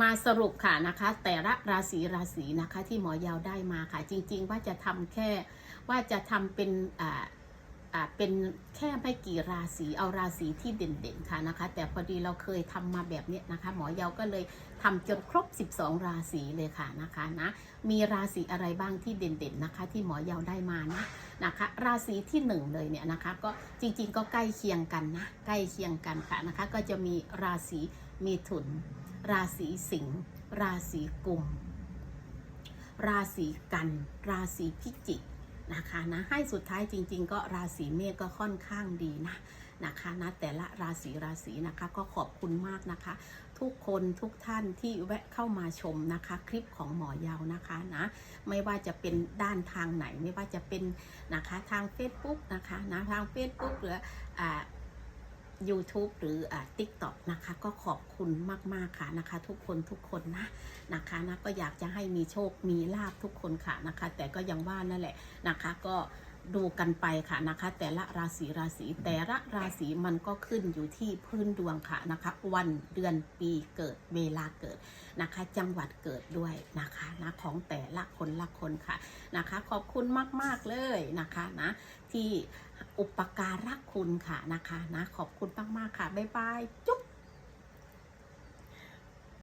มาสรุปค่ะนะคะ แต่ละราศีราศีนะคะที่หมอยาวได้มาค่ะ จริง ๆ ว่าจะทำแค่ว่าจะทำเป็นอ่าอ่าเป็นแค่ไม่กี่ราศีเอาราศีที่เด่นๆค่ะนะคะ แต่พอดีเราเคยทำมาแบบเนี้ยนะคะ หมอยาวก็เลยทำจนครบ 12 ราศีเลยค่ะนะคะนะมีราศีอะไรบ้างที่เด่นๆนะคะ ที่หมอยาวได้มานะนะคะราศีที่หนึ่งเลยเนี่ยนะคะก็จริงๆก็ใกล้เคียงกันนะใกล้เคียงกันค่ะนะคะ ก็จะมีราศีมีถุน ราศีสิงห์ราศีกุม ราศีกัน ราศีพิจิกนะคะนะให้สุดท้ายจริง ๆ ก็ราศีเมษก็ค่อนข้างดีนะนะคะนะแต่ละราศีราศีนะคะก็ขอบคุณมากนะคะ ทุกคนทุกท่านที่แวะเข้ามาชมนะคะ คลิปของหมอยาวนะคะนะไม่ว่าจะเป็นด้านทางไหนไม่ว่าจะเป็นนะคะทาง Facebook นะคะนะทาง Facebook หรืออ่า YouTube หรืออ่า TikTok นะคะ ก็ขอบคุณมาก ๆ ค่ะนะคะ ทุกคนทุกคนนะนะคะนะก็อยากจะให้มีโชคมีลาบทุกคนค่ะนะคะ แต่ก็ยังว่านั่นแหละนะคะ ก็ดูกันไปค่ะนะคะ แต่ละราศีราศีแต่ละราศีมันก็ขึ้นอยู่ที่พื้นดวงค่ะนะคะ วันเดือนปีเกิดเวลาเกิดนะคะ จังหวัดเกิดด้วยนะคะนะของแต่ละคนละคนค่ะนะคะ ขอบคุณมาก ๆ เลยนะคะนะ ที่อุปการะคุณค่ะนะคะนะขอบคุณมากๆค่ะ บ๊ายบาย จุ๊บ